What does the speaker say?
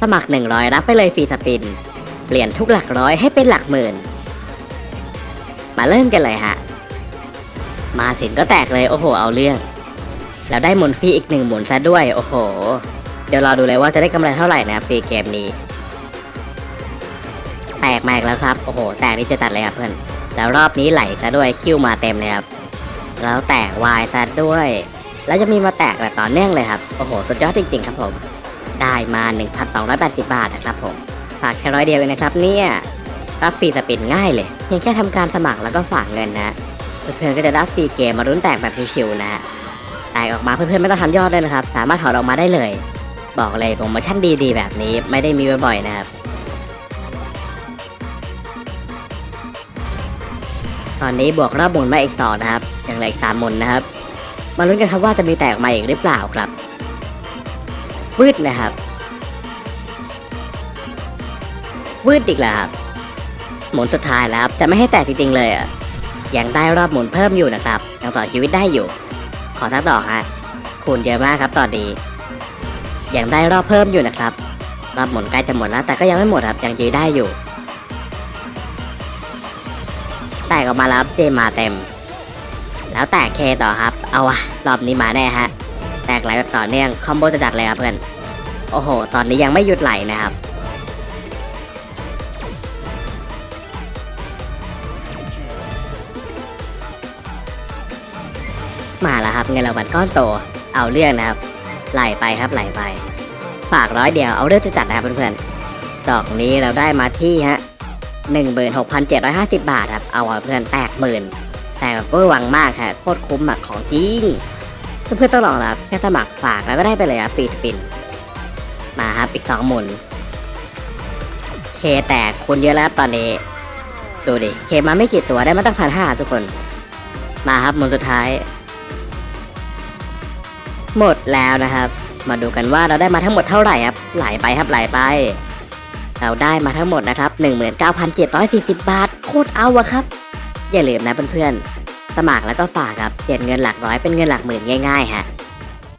สมัคร 100 รับไปเลยฟรีสปิน เปลี่ยนทุกหลักร้อยให้เป็นหลักหมื่น มาเริ่มกันเลยฮะ มาถึงก็แตกเลยโอ้โห เอาเรื่อง แล้วได้หมุนฟรีอีกหนึ่งหมุนซะด้วยโอ้โห เดี๋ยวรอดูเลยว่าจะได้กำไรเท่าไหร่นะฟรีเกมนี้ แตกมาอีกแล้วครับ โอ้โห แตกนี่จะตัดเลยครับเพื่อน แล้วรอบนี้ไหลซะด้วยคิวมาเต็มเลยครับ แล้วแตกวายซะด้วย แล้วจะมีมาแตกแบบต่อเนื่องเลยครับ โอ้โห สุดยอดจริงๆ ครับผม ได้มา 1,280 บาทนะครับผมฝากแค่ร้อยเดียวเองนะครับเนี่ยรับฟรีสปินง่ายเลยเพียงแค่ทำการสมัครแล้วก็ฝากเงินนะ เพื่อนๆก็จะได้ฟรีเกมมารุ้นแตกแบบชิวๆนะฮะแตกออกมาเพื่อนๆไม่ต้องทำยอดด้วยนะครับ สามารถถอดออกมาได้เลย บอกเลยโปรโมชั่นดีๆ แบบนี้ไม่ได้มีบ่อยๆนะครับตอนนี้บวกรอบหมุนมาอีกสองนะครับยังเหลืออีกสามหมุนนะครับ มาลุ้นกันครับว่าจะมีแตกออกมาอีกหรือเปล่าครับ วืดนะครับวืดอีกแล้วครับหมุนสุดท้ายแล้วครับจะไม่ให้แตกจริงๆเลยอะยังได้รอบหมุนเพิ่มอยู่นะครับยังต่อชีวิตได้อยู่ ขอสักดอกฮะคูณเยอะมากครับตอนนี้ยังได้รอบเพิ่มอยู่นะครับรอบหมุนใกล้จะหมดแล้วแต่ก็ยังไม่หมดครับยังยื้อได้อยู่แตกออกมาแล้วเจมาเต็ม แล้วแตกเคต่อครับ เอาวะรอบนี้มาแน่ฮะ ตกไหลแบบต่อเนื่องคอมโบจะจัดเลยครับเพื่อน โอ้โห ตอนนี้ยังไม่หยุดไหลนะครับ มาแล้วครับเงินรางวัลก้อนโต เอาเรื่องนะครับ ไหลไปครับไหลไป ฝากร้อยเดียวเอาเรื่องจะจัดนะครับเพื่อนๆ ดอกนี้เราได้มาที่ฮะหนึ่งหมื่นหกพันเจ็ดร้อยห้าสิบบาทครับ เอาเพื่อนแตกหมื่น แต่แบบเวอร์วังมากค่ะโคตรคุ้มอะของจริง เพื่อนๆต้องลองนะครับแค่สมัครฝากแล้วก็ได้ไปเลยครับฟรีสปิน มาครับอีกสองหมุน เคแตกคุณเยอะแล้วตอนนี้ ดูดิ เคมาไม่กี่ตัวได้มาตั้งพันห้าทุกคน มาครับหมุนสุดท้าย หมดแล้วนะครับ มาดูกันว่าเราได้มาทั้งหมดเท่าไหร่ครับ ไหลไปครับไหลไป เราได้มาทั้งหมดนะครับ 19,740 บาท โคตรเอาอะครับ อย่าลืมนะเพื่อนๆ สมัครแล้วก็ฝากครับเปลี่ยนเงินหลักร้อยเป็นเงินหลักหมื่นง่ายๆฮะ